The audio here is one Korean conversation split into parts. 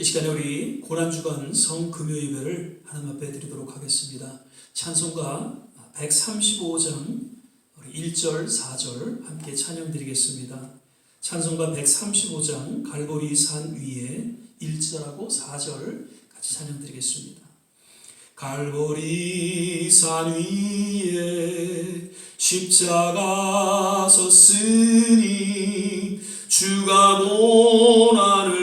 이 시간에 우리 고난주간 성금요 예배를 하나님 앞에 드리도록 하겠습니다. 찬송가 135장 우리 1절, 4절 함께 찬양 드리겠습니다. 찬송가 135장 갈보리 산 위에 1절하고 4절 같이 찬양 드리겠습니다. 갈보리 산 위에 십자가 섰으니 주가 고난을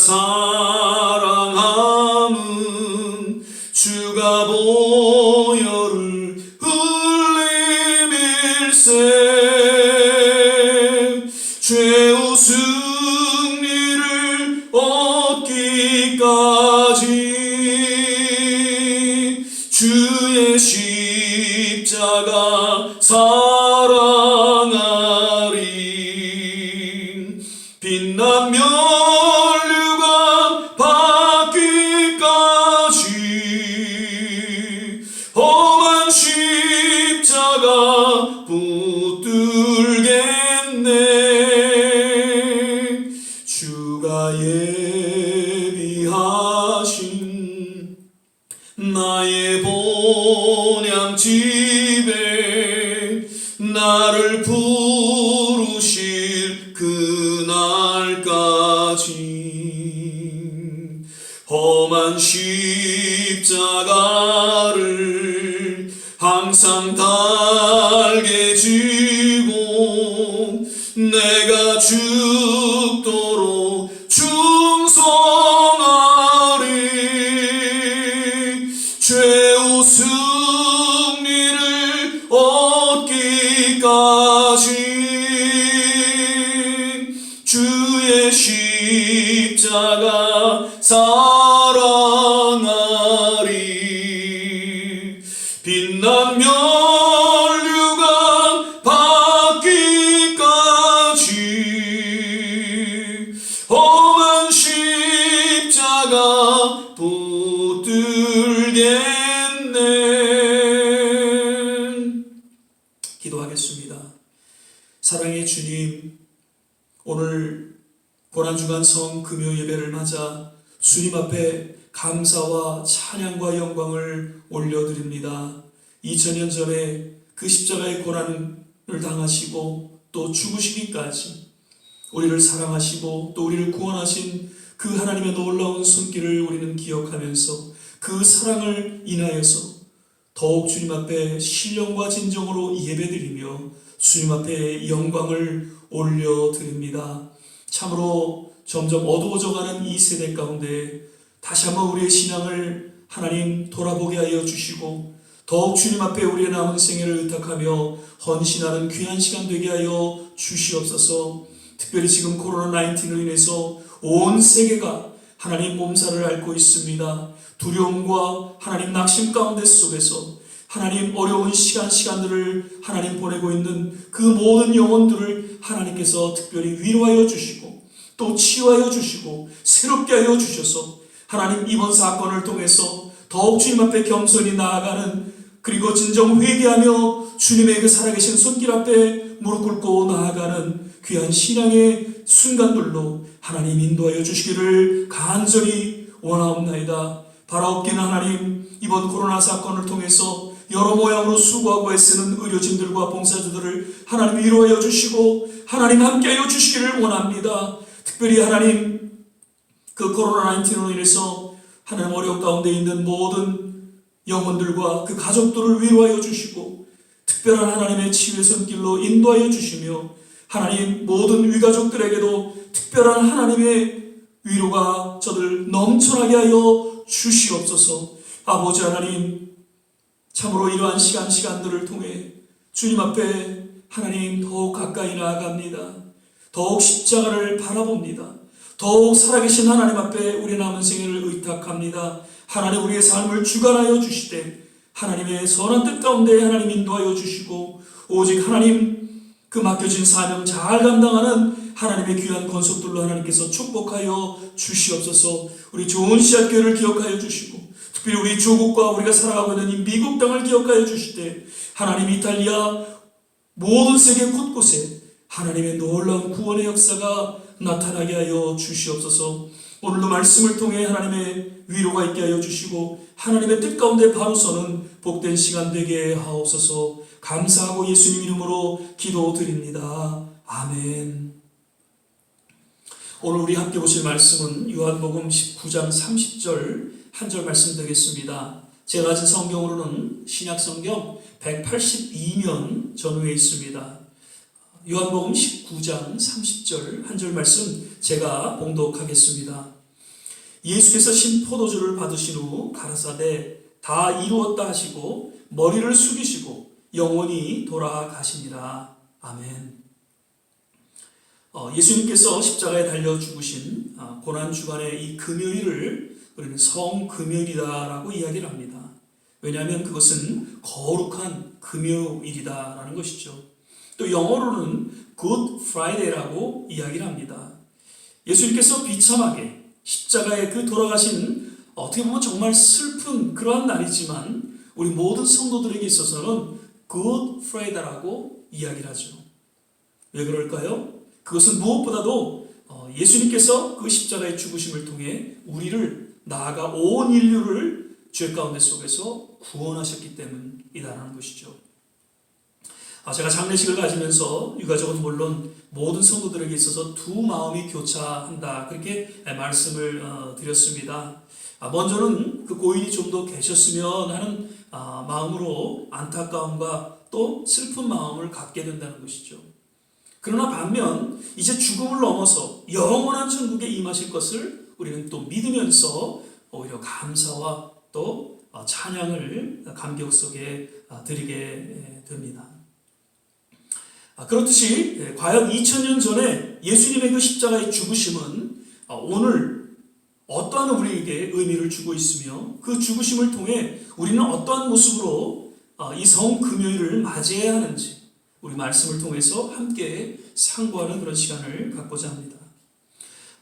사랑함은 주가 보 얻기까지 주님 앞에 감사와 찬양과 영광을 올려드립니다. 2000년 전에 그 십자가의 고난을 당하시고 또 죽으시기까지 우리를 사랑하시고 또 우리를 구원하신 그 하나님의 놀라운 손길을 우리는 기억하면서 그 사랑을 인하여서 더욱 주님 앞에 신령과 진정으로 예배드리며 주님 앞에 영광을 올려드립니다. 참으로 점점 어두워져가는 이 세대 가운데 다시 한번 우리의 신앙을 하나님 돌아보게 하여 주시고 더욱 주님 앞에 우리의 남은 생애를 의탁하며 헌신하는 귀한 시간 되게 하여 주시옵소서. 특별히 지금 코로나 19로 인해서 온 세계가 하나님 몸살을 앓고 있습니다. 두려움과 하나님 낙심 가운데 속에서 하나님 어려운 시간 시간들을 하나님 보내고 있는 그 모든 영혼들을 하나님께서 특별히 위로하여 주시고 또 치유하여 주시고 새롭게 하여 주셔서 하나님 이번 사건을 통해서 더욱 주님 앞에 겸손히 나아가는 그리고 진정 회개하며 주님의 그 살아계신 손길 앞에 무릎 꿇고 나아가는 귀한 신앙의 순간들로 하나님 인도하여 주시기를 간절히 원하옵나이다. 바라옵기는 하나님 이번 코로나 사건을 통해서 여러 모양으로 수고하고 애쓰는 의료진들과 봉사자들을 하나님 위로하여 주시고 하나님 함께하여 주시기를 원합니다. 특별히 하나님 그 코로나 19로 인해서 하나님 어려움 가운데 있는 모든 영혼들과 그 가족들을 위로하여 주시고 특별한 하나님의 치유의 손길로 인도하여 주시며 하나님 모든 위가족들에게도 특별한 하나님의 위로가 저들 넘쳐나게 하여 주시옵소서 아버지 하나님 참으로 이러한 시간 시간들을 통해 주님 앞에 하나님 더욱 가까이 나아갑니다. 더욱 십자가를 바라봅니다. 더욱 살아계신 하나님 앞에 우리 남은 생애를 의탁합니다. 하나님 우리의 삶을 주관하여 주시되 하나님의 선한 뜻 가운데 하나님 인도하여 주시고 오직 하나님 그 맡겨진 사명 잘 감당하는 하나님의 귀한 권속들로 하나님께서 축복하여 주시옵소서 우리 좋은 씨앗교회를 기억하여 주시고 특별히 우리 조국과 우리가 살아가고 있는 이 미국 땅을 기억하여 주시되 하나님 이탈리아 모든 세계 곳곳에 하나님의 놀라운 구원의 역사가 나타나게 하여 주시옵소서. 오늘도 말씀을 통해 하나님의 위로가 있게 하여 주시고 하나님의 뜻 가운데 바로 서는 복된 시간 되게 하옵소서. 감사하고 예수님 이름으로 기도드립니다. 아멘. 오늘 우리 함께 보실 말씀은 요한복음 19장 30절 한 절 말씀 되겠습니다. 제가 가진 성경으로는 신약 성경 182면 전후에 있습니다. 요한복음 19장 30절 한 절 말씀 제가 봉독하겠습니다. 예수께서 신 포도주를 받으신 후 가라사대 다 이루었다 하시고 머리를 숙이시고 영원히 돌아가시니라. 아멘. 어, 예수님께서 십자가에 달려 죽으신 아, 고난 주간의 이 금요일을 우리는 성금요일이다라고 이야기를 합니다. 왜냐하면 그것은 거룩한 금요일이다라는 것이죠. 또 영어로는 Good Friday라고 이야기를 합니다. 예수님께서 비참하게 십자가에 그 돌아가신 어떻게 보면 정말 슬픈 그러한 날이지만 우리 모든 성도들에게 있어서는 Good Friday라고 이야기를 하죠. 왜 그럴까요? 그것은 무엇보다도 어, 예수님께서 그 십자가의 죽으심을 통해 우리를 나아가 온 인류를 죄 가운데 속에서 구원하셨기 때문이다라는 것이죠. 아, 제가 장례식을 가지면서 유가족은 물론 모든 성도들에게 있어서 두 마음이 교차한다 그렇게 말씀을 어, 드렸습니다. 아, 먼저는 그 고인이 좀 더 계셨으면 하는 아, 마음으로 안타까움과 또 슬픈 마음을 갖게 된다는 것이죠. 그러나 반면 이제 죽음을 넘어서 영원한 천국에 임하실 것을 우리는 또 믿으면서 오히려 감사와 또 어, 찬양을 감격 속에 어, 드리게 됩니다. 아, 그렇듯이 예, 과연 2000년 전에 예수님의 그 십자가의 죽으심은 어, 오늘 어떠한 우리에게 의미를 주고 있으며 그 죽으심을 통해 우리는 어떠한 모습으로 이 성 금요일을 맞이해야 하는지 우리 말씀을 통해서 함께 상고하는 그런 시간을 갖고자 합니다.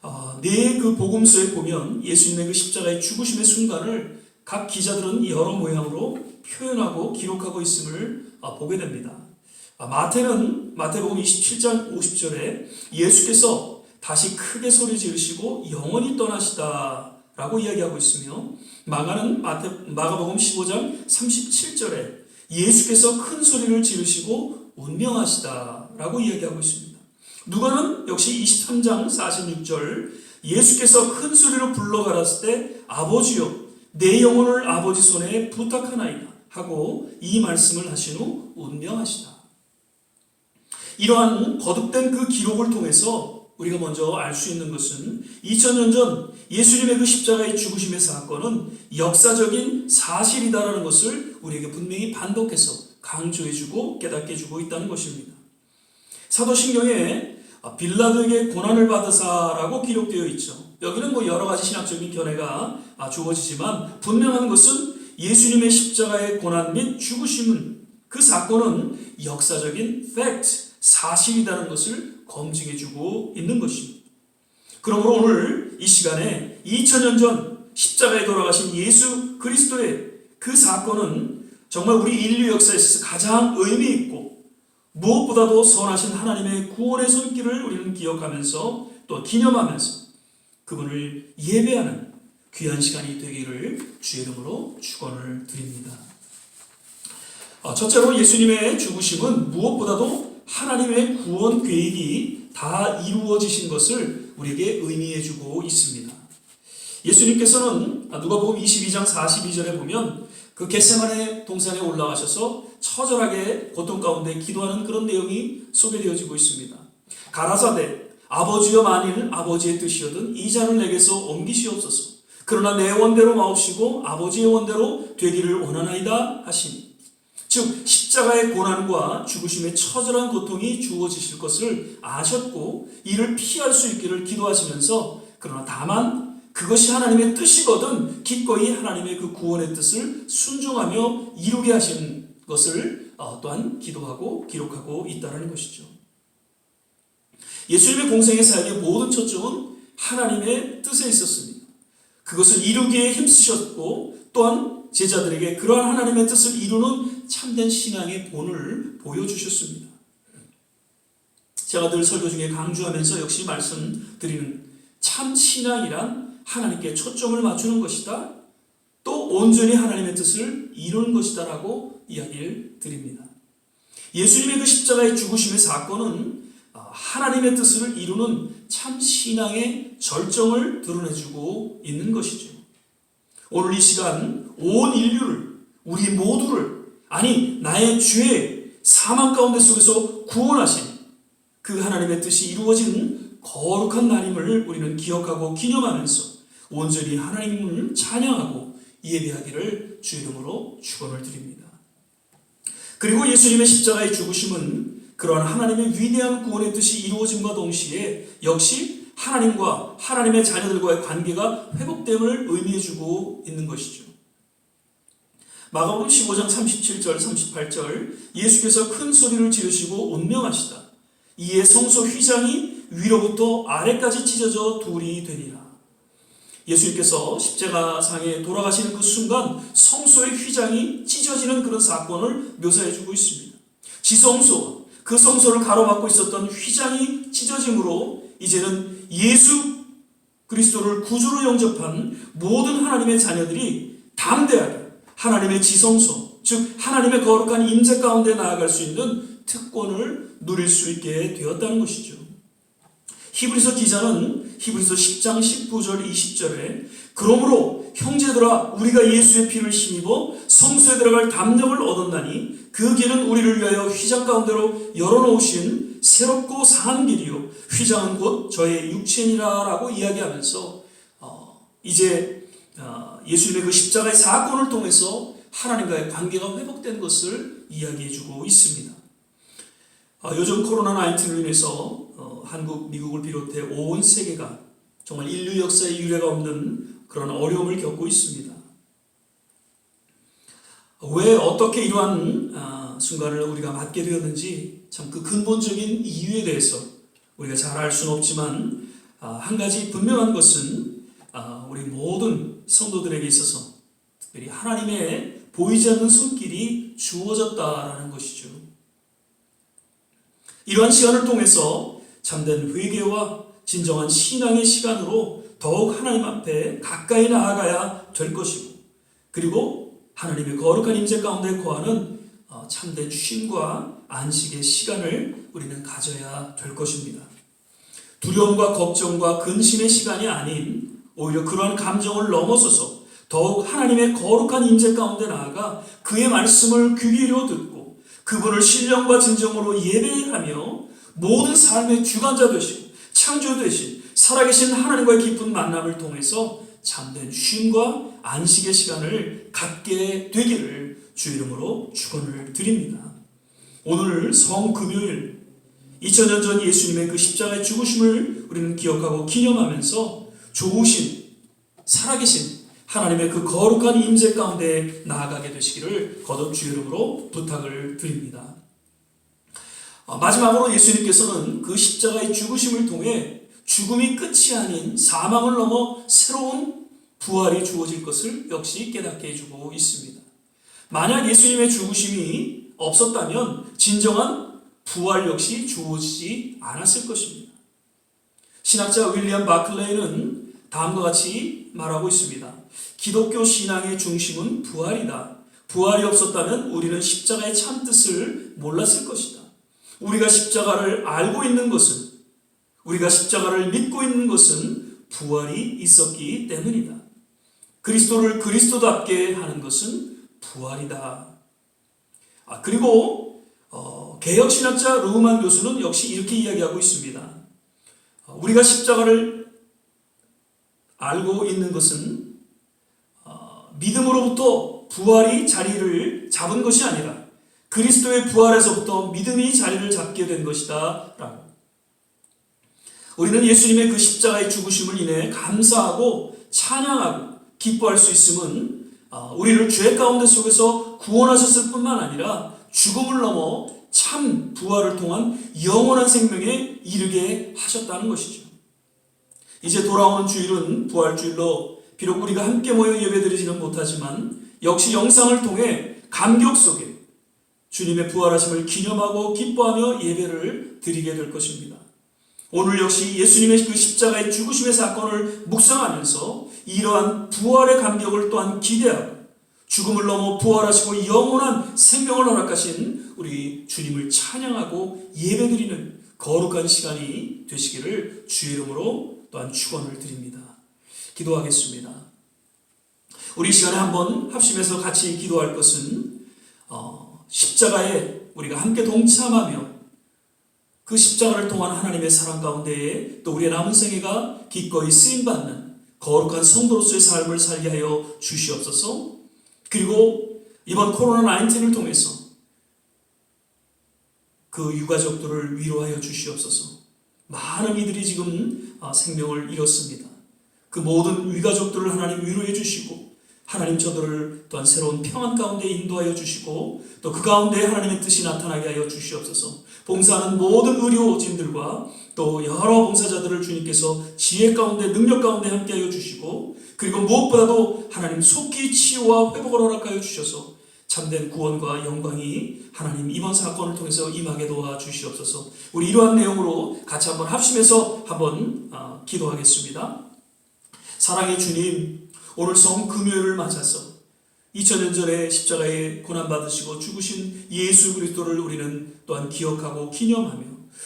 어, 네그 복음서에 보면 예수님의 그 십자가의 죽으심의 순간을 각 기자들은 여러 모양으로 표현하고 기록하고 있음을 어, 보게 됩니다. 아, 마태는 마태복음 27장 50절에 예수께서 다시 크게 소리 지르시고 영원히 떠나시다라고 이야기하고 있으며 마가는 마태, 마가복음 15장 37절에 예수께서 큰 소리를 지르시고 운명하시다라고 이야기하고 있습니다. 누가는 역시 23장 46절 예수께서 큰 소리로 불러 가랐을 때 아버지여 내 영혼을 아버지 손에 부탁하나이다 하고 이 말씀을 하신 후 운명하시다. 이러한 거듭된 그 기록을 통해서 우리가 먼저 알 수 있는 것은 2000년 전 예수님의 그 십자가의 죽으심의 사건은 역사적인 사실이다라는 것을 우리에게 분명히 반복해서 강조해주고 깨닫게 해주고 있다는 것입니다. 사도신경에 빌라도에게 고난을 받으사라고 기록되어 있죠. 여기는 뭐 여러 가지 신학적인 견해가 주어지지만 분명한 것은 예수님의 십자가의 고난 및 죽으심은 그 사건은 역사적인 팩트, 사실이라는 것을 검증해주고 있는 것입니다. 그러므로 오늘 이 시간에 2000년 전 십자가에 돌아가신 예수 그리스도의 그 사건은 정말 우리 인류 역사에서 가장 의미 있고 무엇보다도 선하신 하나님의 구원의 손길을 우리는 기억하면서 또 기념하면서 그분을 예배하는 귀한 시간이 되기를 주의 이름으로 축원을 드립니다. 어, 첫째로 예수님의 죽으심은 무엇보다도 하나님의 구원 계획이 다 이루어지신 것을 우리에게 의미해 주고 있습니다. 예수님께서는 누가복음 22장 42절에 보면 그 겟세만의 동산에 올라가셔서 처절하게 고통 가운데 기도하는 그런 내용이 소개되어지고 있습니다. 가라사대 아버지여 만일 아버지의 뜻이거든 이 잔을 내게서 옮기시옵소서. 그러나 내 원대로 마옵시고 아버지의 원대로 되기를 원하나이다 하시니 즉 십자가의 고난과 죽으심의 처절한 고통이 주어지실 것을 아셨고 이를 피할 수 있기를 기도하시면서 그러나 다만 그것이 하나님의 뜻이거든 기꺼이 하나님의 그 구원의 뜻을 순종하며 이루게 하신 것을 어, 또한 기도하고 기록하고 있다는 것이죠. 예수님의 공생의 사역의 모든 초점은 하나님의 뜻에 있었습니다. 그것을 이루기에 힘쓰셨고 또한 제자들에게 그러한 하나님의 뜻을 이루는 참된 신앙의 본을 보여주셨습니다. 제가 늘 설교 중에 강조하면서 역시 말씀드리는 참 신앙이란 하나님께 초점을 맞추는 것이다. 또 온전히 하나님의 뜻을 이루는 것이다 라고 이야기를 드립니다. 예수님의 그 십자가의 죽으심의 사건은 아, 하나님의 뜻을 이루는 참 신앙의 절정을 드러내주고 있는 것이죠. 오늘 이 시간 온 인류를 우리 모두를 아니 나의 죄 사망 가운데 속에서 구원하신 그 하나님의 뜻이 이루어진 거룩한 날임을 우리는 기억하고 기념하면서 온전히 하나님을 찬양하고 예배하기를 주 이름으로 축원을 드립니다. 그리고 예수님의 십자가의 죽으심은 그러한 하나님의 위대한 구원의 뜻이 이루어짐과 동시에 역시 하나님과 하나님의 자녀들과의 관계가 회복됨을 의미해주고 있는 것이죠. 마가복음 15장 37절 38절 예수께서 큰 소리를 지르시고 운명하시다. 이에 성소 휘장이 위로부터 아래까지 찢어져 둘이 되니라. 예수님께서 십자가상에 돌아가시는 그 순간 성소의 휘장이 찢어지는 그런 사건을 묘사해 주고 있습니다. 지성소, 그 성소를 가로막고 있었던 휘장이 찢어짐으로 이제는 예수 그리스도를 구주로 영접한 모든 하나님의 자녀들이 담대하게 하나님의 지성소, 즉 하나님의 거룩한 임재 가운데 나아갈 수 있는 특권을 누릴 수 있게 되었다는 것이죠. 히브리서 기자는 히브리서 10장 19절 20절에 그러므로 형제들아 우리가 예수의 피를 힘입어 성소에 들어갈 담력을 얻었나니 그 길은 우리를 위하여 휘장 가운데로 열어놓으신 새롭고 산 길이요 휘장은 곧 저의 육체니라라고 이야기하면서 어, 이제 어, 예수님의 그 십자가의 사건을 통해서 하나님과의 관계가 회복된 것을 이야기해주고 있습니다. 어, 요즘 코로나 19로 인해서 어, 한국, 미국을 비롯해 온 세계가 정말 인류 역사에 유례가 없는 그런 어려움을 겪고 있습니다. 왜 어떻게 이러한 아, 순간을 우리가 맞게 되었는지 참 그 근본적인 이유에 대해서 우리가 잘 알 수는 없지만 아, 한 가지 분명한 것은 아, 우리 모든 성도들에게 있어서 특별히 하나님의 보이지 않는 손길이 주어졌다라는 것이죠. 이러한 시간을 통해서 참된 회개와 진정한 신앙의 시간으로 더욱 하나님 앞에 가까이 나아가야 될 것이고 그리고 하나님의 거룩한 임재 가운데 거하는 어, 참된 쉼과 안식의 시간을 우리는 가져야 될 것입니다. 두려움과 걱정과 근심의 시간이 아닌 오히려 그러한 감정을 넘어서서 더욱 하나님의 거룩한 임재 가운데 나아가 그의 말씀을 귀 기울여 듣고 그분을 신령과 진정으로 예배하며 모든 삶의 주관자 되시고 창조 되신 살아계신 하나님과의 깊은 만남을 통해서 참된 쉼과 안식의 시간을 갖게 되기를 주 이름으로 축원을 드립니다. 오늘 성금요일 2000년 전 예수님의 그 십자가의 죽으심을 우리는 기억하고 기념하면서 좋으신 살아계신 하나님의 그 거룩한 임재 가운데 나아가게 되시기를 거듭 주 이름으로 부탁을 드립니다. 어, 마지막으로 예수님께서는 그 십자가의 죽으심을 통해 죽음이 끝이 아닌 사망을 넘어 새로운 부활이 주어질 것을 역시 깨닫게 해주고 있습니다. 만약 예수님의 죽으심이 없었다면 진정한 부활 역시 주어지지 않았을 것입니다. 신학자 윌리엄 바클레이는 다음과 같이 말하고 있습니다. 기독교 신앙의 중심은 부활이다. 부활이 없었다면 우리는 십자가의 참 뜻을 몰랐을 것이다. 우리가 십자가를 알고 있는 것은 우리가 십자가를 믿고 있는 것은 부활이 있었기 때문이다. 그리스도를 그리스도답게 하는 것은 부활이다. 아, 그리고 어, 개혁 신학자 루만 교수는 역시 이렇게 이야기하고 있습니다. 어, 우리가 십자가를 알고 있는 것은 어, 믿음으로부터 부활이 자리를 잡은 것이 아니라 그리스도의 부활에서부터 믿음이 자리를 잡게 된 것이다. 라고. 우리는 예수님의 그 십자가의 죽으심을 인해 감사하고 찬양하고 기뻐할 수 있음은 어, 우리를 죄 가운데 속에서 구원하셨을 뿐만 아니라 죽음을 넘어 참 부활을 통한 영원한 생명에 이르게 하셨다는 것이죠. 이제 돌아오는 주일은 부활주일로 비록 우리가 함께 모여 예배드리지는 못하지만 역시 영상을 통해 감격 속에 주님의 부활하심을 기념하고 기뻐하며 예배를 드리게 될 것입니다. 오늘 역시 예수님의 그 십자가의 죽으심의 사건을 묵상하면서 이러한 부활의 감격을 또한 기대하고 죽음을 넘어 부활하시고 영원한 생명을 허락하신 우리 주님을 찬양하고 예배드리는 거룩한 시간이 되시기를 주의 이름으로 또한 축원을 드립니다. 기도하겠습니다. 우리 시간에 한번 합심해서 같이 기도할 것은 어, 십자가에 우리가 함께 동참하며 그 십자가를 통한 하나님의 사랑 가운데에 또 우리의 남은 생애가 기꺼이 쓰임 받는 거룩한 성도로서의 삶을 살게 하여 주시옵소서. 그리고 이번 코로나 19을 통해서 그 유가족들을 위로하여 주시옵소서. 많은 이들이 지금 아, 생명을 잃었습니다. 그 모든 위가족들을 하나님 위로해 주시고 하나님 저들을 또한 새로운 평안 가운데 인도하여 주시고 또 그 가운데 하나님의 뜻이 나타나게 하여 주시옵소서. 봉사하는 모든 의료진들과 또 여러 봉사자들을 주님께서 지혜 가운데 능력 가운데 함께하여 주시고 그리고 무엇보다도 하나님 속기 치유와 회복을 허락하여 주셔서 참된 구원과 영광이 하나님 이번 사건을 통해서 임하게 도와 주시옵소서. 우리 이러한 내용으로 같이 한번 합심해서 한번 아, 기도하겠습니다. 사랑의 주님, 오늘 성 금요일을 맞아서 2000년 전에 십자가에 고난 받으시고 죽으신 예수 그리스도를 우리는 또한 기억하고 기념하며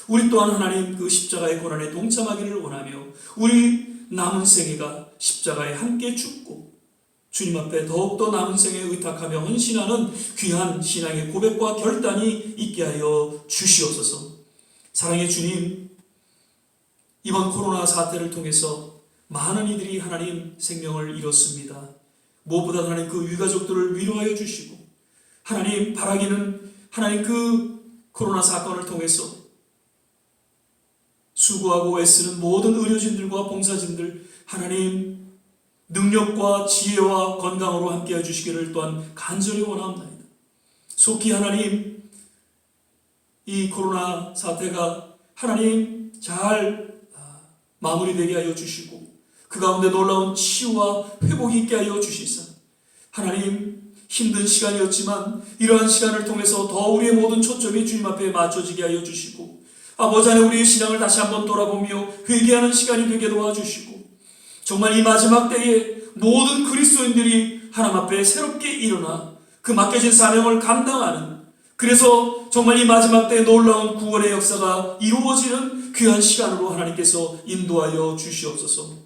우리 또한 하나님 그 십자가의 고난에 동참하기를 원하며 우리 남은 생애가 십자가에 함께 죽고 주님 앞에 더욱더 남은 생에 의탁하며 헌신하는 귀한 신앙의 고백과 결단이 있게 하여 주시옵소서. 사랑의 주님, 이번 코로나 사태를 통해서 많은 이들이 하나님 생명을 잃었습니다. 무엇보다 하나님 그 유가족들을 위로하여 주시고 하나님 바라기는 하나님 그 코로나 사건을 통해서 수고하고 애쓰는 모든 의료진들과 봉사진들 하나님 능력과 지혜와 건강으로 함께 해주시기를 또한 간절히 원합니다. 속히 하나님 이 코로나 사태가 하나님 잘 아, 마무리되게 하여 주시고 그 가운데 놀라운 치유와 회복이 있게 하여 주시사 하나님 힘든 시간이었지만 이러한 시간을 통해서 더 우리의 모든 초점이 주님 앞에 맞춰지게 하여 주시고 아버지 안에 우리의 신앙을 다시 한번 돌아보며 회개하는 시간이 되게 도와주시고 정말 이 마지막 때에 모든 그리스도인들이 하나님 앞에 새롭게 일어나 그 맡겨진 사명을 감당하는 그래서 정말 이 마지막 때에 놀라운 구원의 역사가 이루어지는 귀한 시간으로 하나님께서 인도하여 주시옵소서.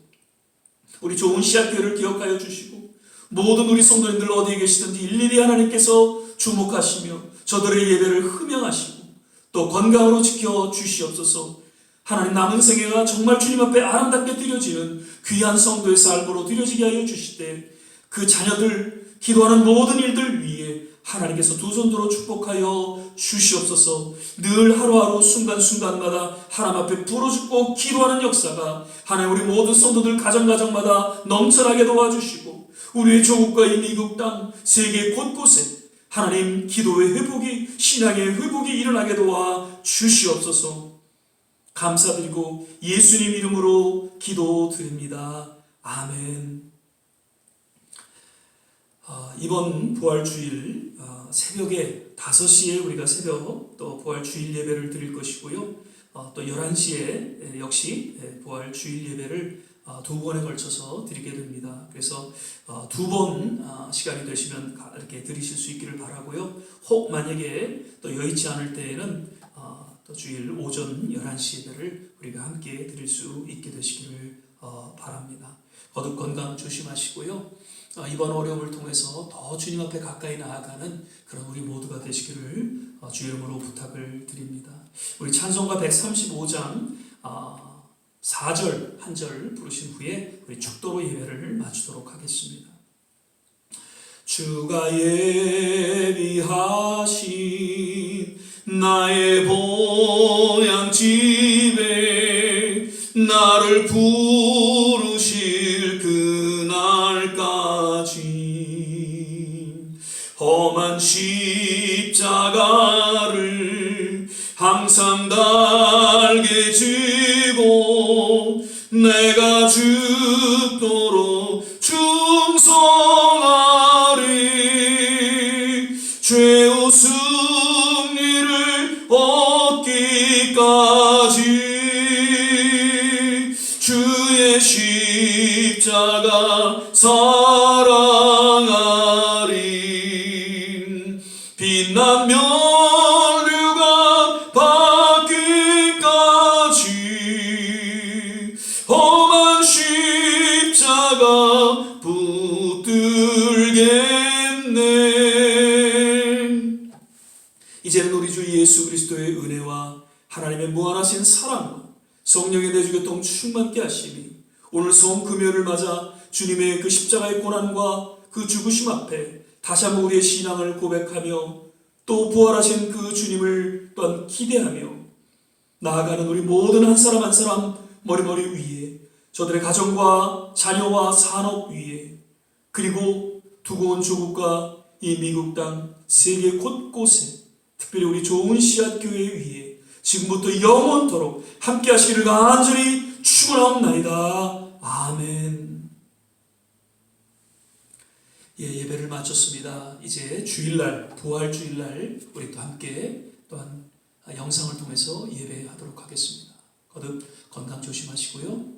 우리 좋은 씨앗교회를 기억하여 주시고 모든 우리 성도님들 어디에 계시든지 일일이 하나님께서 주목하시며 저들의 예배를 흠양하시고 또 건강으로 지켜 주시옵소서. 하나님 남은 생애가 정말 주님 앞에 아름답게 드려지는 귀한 성도의 삶으로 드려지게 하여 주실 때 그 자녀들 기도하는 모든 일들 위에 하나님께서 두 손으로 축복하여 주시옵소서. 늘 하루하루 순간순간마다 하나님 앞에 부르짖고 기도하는 역사가 하나님 우리 모든 성도들 가정가정마다 넘쳐나게 도와주시고 우리의 조국과 이 미국 땅 세계 곳곳에 하나님 기도의 회복이 신앙의 회복이 일어나게 도와 주시옵소서 감사드리고 예수님 이름으로 기도드립니다. 아멘. 아, 이번 부활주일 아, 새벽에 5시에 우리가 새벽 또 부활주일 예배를 드릴 것이고요. 아, 또 11시에 역시 예, 부활주일 예배를 아, 두 번에 걸쳐서 드리게 됩니다. 그래서 아, 두번 아, 시간이 되시면 가- 이렇게 드리실 수 있기를 바라고요. 혹 만약에 또 여의치 않을 때에는 아, 또 주일 오전 11시 예배를 우리가 함께 드릴 수 있게 되시기를 어, 바랍니다. 거듭 건강 조심하시고요. 어, 이번 어려움을 통해서 더 주님 앞에 가까이 나아가는 그런 우리 모두가 되시기를 어, 주 이름으로 부탁을 드립니다. 우리 찬송가 135장 4절 한 절 부르신 후에 우리 축도로 예배를 마치도록 하겠습니다. 주가 예비하신 나의 본향집에 나를 부르실 그날까지. 험한 십자가를 항상 달 십자가 사랑 맞아 주님의 그 십자가의 고난과 그 죽으심 앞에 다시 한번 우리의 신앙을 고백하며 또 부활하신 그 주님을 또한 기대하며 나아가는 우리 모든 한 사람 한 사람 머리머리 위에 저들의 가정과 자녀와 산업 위에 그리고 두고 온 조국과 이 미국 땅 세계 곳곳에 특별히 우리 좋은 씨앗 교회 위에 지금부터 영원토록 함께 하시기를 간절히 축원하옵나이다. 아멘. 예, 예배를 마쳤습니다. 이제 주일날 부활 주일날 우리 또 함께 또한 영상을 통해서 예배하도록 하겠습니다. 거듭 건강 조심하시고요.